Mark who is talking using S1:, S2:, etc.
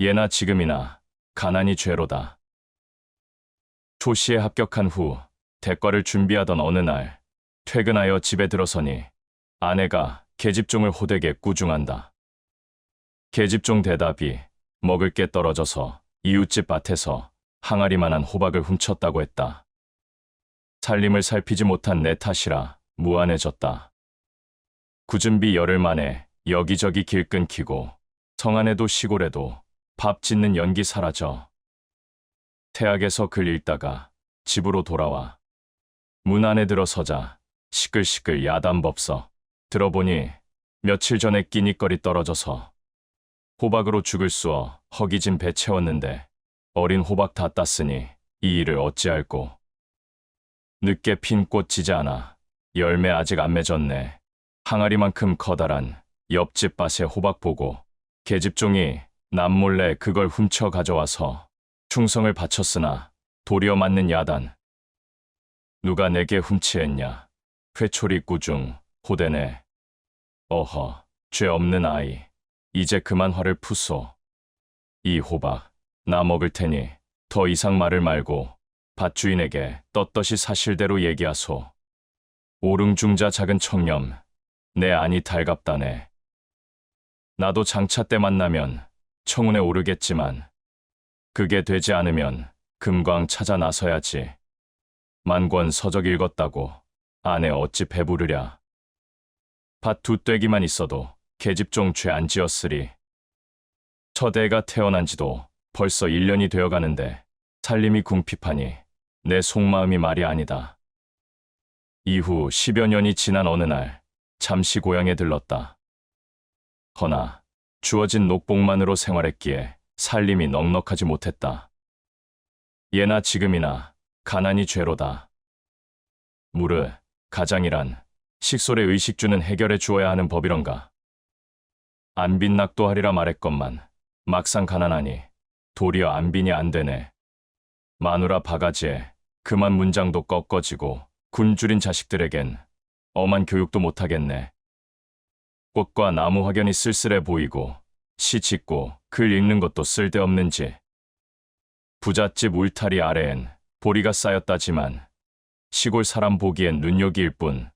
S1: 예나 지금이나 가난이 죄로다. 초시에 합격한 후 대과를 준비하던 어느 날 퇴근하여 집에 들어서니 아내가 계집종을 호되게 꾸중한다. 계집종 대답이 먹을 게 떨어져서 이웃집 밭에서 항아리만한 호박을 훔쳤다고 했다. 살림을 살피지 못한 내 탓이라 무안해졌다. 굳은 비 열흘 만에 여기저기 길 끊기고 성안에도 시골에도 밥 짓는 연기 사라져. 태학에서 글 읽다가 집으로 돌아와. 문 안에 들어서자 시끌시끌 야단법서. 들어보니 며칠 전에 끼니거리 떨어져서 호박으로 죽을 쑤어 허기진 배 채웠는데 어린 호박 다 땄으니 이 일을 어찌할꼬. 늦게 핀 꽃 지지 않아 열매 아직 안 맺었네. 항아리만큼 커다란 옆집 밭에 호박 보고 계집종이 남몰래 그걸 훔쳐 가져와서 충성을 바쳤으나 도리어 맞는 야단. 누가 내게 훔치했냐. 회초리 꾸중 호대네. 어허, 죄 없는 아이. 이제 그만 화를 푸소. 이 호박, 나 먹을 테니 더 이상 말을 말고 밭주인에게 떳떳이 사실대로 얘기하소. 오릉중자 작은 청렴, 내 안이 달갑다네. 나도 장차 때 만나면 청운에 오르겠지만 그게 되지 않으면 금광 찾아 나서야지. 만권 서적 읽었다고 아내 어찌 배부르랴. 밭 두 떼기만 있어도 계집종 죄 안 지었으리. 첫애가 태어난 지도 벌써 1년이 되어 가는데 살림이 궁핍하니 내 속마음이 말이 아니다. 이후 10여 년이 지난 어느 날 잠시 고향에 들렀다. 허나 주어진 녹복만으로 생활했기에 살림이 넉넉하지 못했다. 예나 지금이나 가난이 죄로다. 무르, 가장이란 식솔의 의식주는 해결해 주어야 하는 법이런가. 안 빈낙도 하리라 말했건만 막상 가난하니 도리어 안 빈이 안 되네. 마누라 바가지에 그만 문장도 꺾어지고 굶주린 자식들에겐 엄한 교육도 못하겠네. 꽃과 나무 확연히 쓸쓸해 보이고 시 짓고 글 읽는 것도 쓸데없는지. 부잣집 울타리 아래엔 보리가 쌓였다지만 시골 사람 보기엔 눈요기일 뿐